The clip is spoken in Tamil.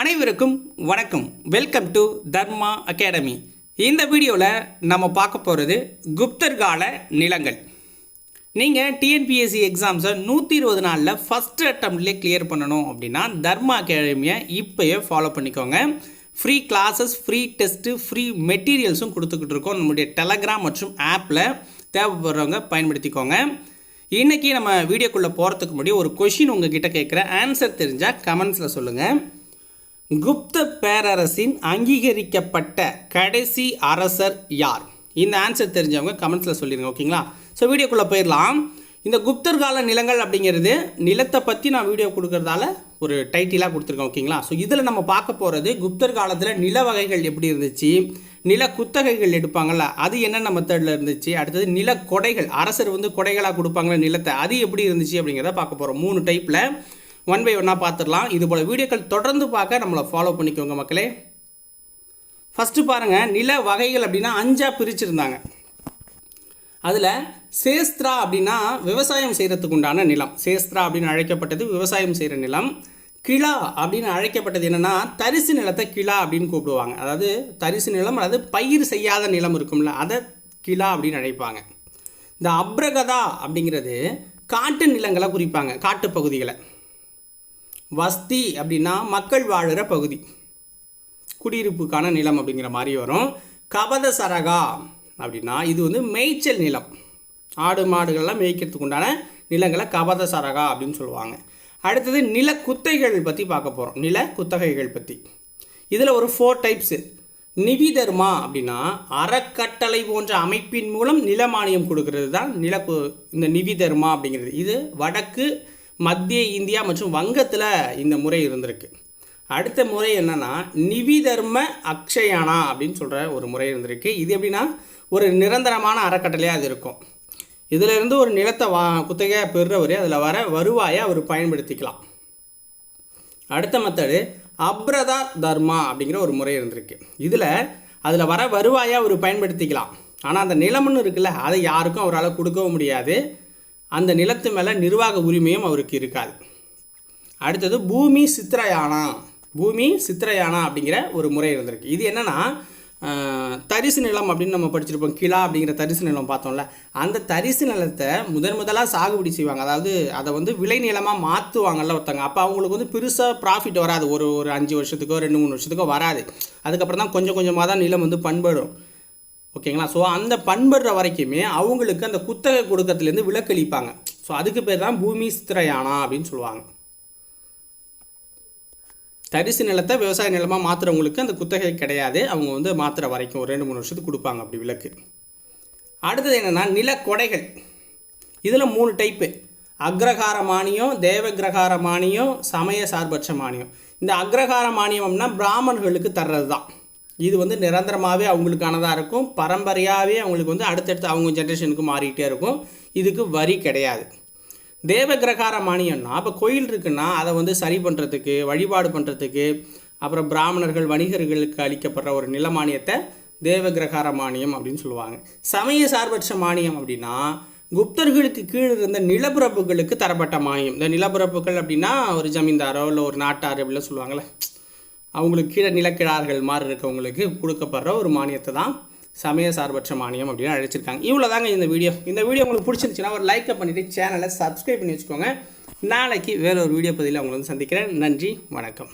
அனைவருக்கும் வணக்கம். வெல்கம் டு தர்மா அகாடமி இந்த வீடியோவில் நம்ம பார்க்க போகிறது குப்தர் கால நிலங்கள். நீங்கள் டிஎன்பிஎஸ்சி எக்ஸாம்ஸை நூற்றி இருபது நாளில் ஃபஸ்ட் அட்டம்ப்ட்லேயே கிளியர் பண்ணணும் அப்படின்னா தர்மா அகாடமியை இப்போயே ஃபாலோ பண்ணிக்கோங்க. Free classes free test free மெட்டீரியல்ஸும் கொடுத்துக்கிட்டு இருக்கோம். நம்முடைய டெலகிராம் மற்றும் ஆப்பில் தேவைப்படுறவங்க பயன்படுத்திக்கோங்க. இன்றைக்கி நம்ம வீடியோக்குள்ளே போகிறதுக்கு முன்னாடி ஒரு கொஷின் உங்ககிட்ட கேட்குறேன். ஆன்சர் தெரிஞ்சால் கமெண்ட்ஸில் சொல்லுங்கள் குப்த பேரரசின் அங்கீகரிக்கப்பட்ட கடைசி அரசர் யார்? இந்த ஆன்சர் தெரிஞ்சவங்க கமெண்ட்ஸில் சொல்லிடுங்க ஓகேங்களா ஸோ வீடியோக்குள்ளே போயிடலாம் இந்த குப்தர் கால நிலங்கள் அப்படிங்கிறது நிலத்தை பற்றி நான் வீடியோ கொடுக்கறதால ஒரு டைட்டிலாக கொடுத்துருக்கேன் ஓகேங்களா ஸோ இதில் நம்ம பார்க்க போகிறது குப்தர் காலத்தில் நில வகைகள் எப்படி இருந்துச்சு நில குத்தகைகள் எடுப்பாங்கள்ல அது என்னென்ன மெத்தடில் இருந்துச்சு அடுத்தது நில கொடைகள் அரசர் வந்து கொடைகளாக கொடுப்பாங்களே நிலத்தை அது எப்படி இருந்துச்சு அப்படிங்கிறத பார்க்க போகிறோம் மூணு டைப்பில் ஒன் பை ஒன்னாக பார்த்துடலாம். இது போல் வீடியோக்கள் தொடர்ந்து பார்க்க நம்மளை ஃபாலோ பண்ணிக்கோங்க மக்களே. ஃபஸ்ட்டு பாருங்கள் நில வகைகள் அப்படின்னா அஞ்சாக பிரிச்சிருந்தாங்க. அதில் சேஸ்திரா அப்படின்னா விவசாயம் செய்கிறதுக்கு உண்டான நிலம். சேஸ்திரா அப்படின்னு அழைக்கப்பட்டது விவசாயம் செய்கிற நிலம். கிளா அப்படின்னு அழைக்கப்பட்டது என்னென்னா தரிசு நிலத்தை கிளா அப்படின்னு கூப்பிடுவாங்க. அதாவது தரிசு நிலம் அதாவது பயிர் செய்யாத நிலம் இருக்கும்ல அதை கிளா அப்படின்னு அழைப்பாங்க. இந்த அப்ரகதா அப்படிங்கிறது காட்டு நிலங்களை குறிப்பாங்க காட்டு பகுதிகளை. வஸ்தி அப்படின்னா மக்கள் வாழ்கிற பகுதி. குடியிருப்புக்கான நிலம் அப்படிங்கிற மாதிரி வரும். கபத சரகா அப்படின்னா இது வந்து மேய்ச்சல் நிலம். ஆடு மாடுகள்லாம் மேய்க்கிறதுக்கு உண்டான நிலங்களை கபத சரகா அப்படின்னு சொல்லுவாங்க. அடுத்தது நில குத்தைகள் பற்றி பார்க்க போகிறோம் நில குத்தகைகள் பற்றி இதில் ஒரு ஃபோர் டைப்ஸு நிவிதர்மா அப்படின்னா அறக்கட்டளை போன்ற அமைப்பின் மூலம் நில மானியம் கொடுக்கறது தான் நில இந்த நிவிதர்மா அப்படிங்கிறது. இது வடக்கு மத்திய இந்தியா மற்றும் வங்கத்தில் இந்த முறை இருந்திருக்கு. அடுத்த முறை என்னன்னா நிவிதர்ம அக்ஷயானா அப்படின்னு சொல்கிற ஒரு முறை இருந்திருக்கு. இது எப்படின்னா ஒரு நிரந்தரமான அறக்கட்டளையாக அது இருக்கும். இதிலிருந்து ஒரு நிலத்தை வா குத்தகையாக பெறுறவர் அதில் வர வருவாயை அவர் பயன்படுத்திக்கலாம். அடுத்த மெத்தடு அப்ரதா தர்மா அப்படிங்கிற ஒரு முறை இருந்திருக்கு. இதில் அதில் வர வருவாயை அவர் பயன்படுத்திக்கலாம். ஆனால் அந்த நிலம்னு இருக்குல்ல அதை யாருக்கும் அவரால் கொடுக்கவும் முடியாது. அந்த நிலத்து மேலே நிர்வாக உரிமையும் அவருக்கு இருக்காது. அடுத்தது பூமி சித்திரயானா. பூமி சித்திரயானா அப்படிங்கிற ஒரு முறை இருந்திருக்கு. இது என்னென்னா தரிசு நிலம் அப்படின்னு நம்ம படிச்சிருப்போம். கிலா அப்படிங்கிற தரிசு நிலம் பார்த்தோம்ல. அந்த தரிசு நிலத்தை முதன் முதலாக சாகுபடி செய்வாங்க. அதாவது அதை வந்து விளை நிலமாக மாற்றுவாங்கல்ல ஒருத்தங்க. அப்போ அவங்களுக்கு வந்து பெருசாக ப்ராஃபிட் வராது. ஒரு ஒரு அஞ்சு வருஷத்துக்கோ ரெண்டு மூணு வருஷத்துக்கோ வராது. அதுக்கப்புறம் தான் கொஞ்சம் கொஞ்சமாக தான் நிலம் வந்து பண்படும். ஓகேங்களா? ஸோ அந்த பண்படுற வரைக்குமே அவங்களுக்கு அந்த குத்தகை கொடுக்கறதுலேருந்து விலக்களிப்பாங்க. ஸோ அதுக்கு பேர் தான் பூமி சித்திரயானா அப்படின்னு சொல்லுவாங்க. தரிசு நிலத்தை விவசாய நிலமாக மாற்றுறவங்களுக்கு அந்த குத்தகை கிடையாது. அவங்க வந்து மாற்றுற வரைக்கும் ஒரு ரெண்டு மூணு வருஷத்துக்கு கொடுப்பாங்க அப்படி விலக்கு அடுத்தது என்னென்னா நிலக்கொடைகள். இதில் மூணு டைப்பு அக்ரகார மானியம் தேவகிரகார மானியம். சமய சார்பற்ற மானியம் இந்த அக்ரஹார மானியம்னா பிராமணர்களுக்கு தர்றது தான் இது வந்து நிரந்தரமாகவே அவங்களுக்கானதாக இருக்கும். பரம்பரையாகவே அவங்களுக்கு வந்து அடுத்தடுத்து அவங்க ஜென்ரேஷனுக்கு மாறிக்கிட்டே இருக்கும். இதுக்கு வரி கிடையாது. தேவகிரகார மானியம்னா இப்போ கோயில் இருக்குன்னா அதை வந்து சரி பண்ணுறதுக்கு வழிபாடு பண்ணுறதுக்கு அப்புறம் பிராமணர்கள் வணிகர்களுக்கு அளிக்கப்படுற ஒரு நில மானியத்தை தேவகிரகார மானியம் அப்படின்னு சொல்லுவாங்க. சமய சார்பற்ற மானியம் அப்படின்னா குப்தர்களுக்கு கீழ் இருந்த நிலப்பிரபுகளுக்கு தரப்பட்ட மானியம். இந்த நிலப்பிரபுகள் அப்படின்னா ஒரு ஜமீன்தாரோ இல்லை ஒரு நாட்டாரோ அப்படிலாம் சொல்லுவாங்களே அவங்களுக்கு கீழே நிலக்கிழார்கள் மாதிரி இருக்கவங்களுக்கு கொடுக்கப்படுற ஒரு மானியத்தை தான் சமய சார்பற்ற மானியம் அப்படின்னு அழைச்சிருக்காங்க. இவ்வளோ தாங்க இந்த வீடியோ. இந்த வீடியோ உங்களுக்கு பிடிச்சிருந்துச்சுன்னா ஒரு லைக்கை பண்ணிவிட்டு சேனலை சப்ஸ்கிரைப் பண்ணி வச்சுக்கோங்க. நாளைக்கு வேற ஒரு வீடியோ பதிவில் உங்களை வந்து சந்திக்கிறேன். நன்றி வணக்கம்.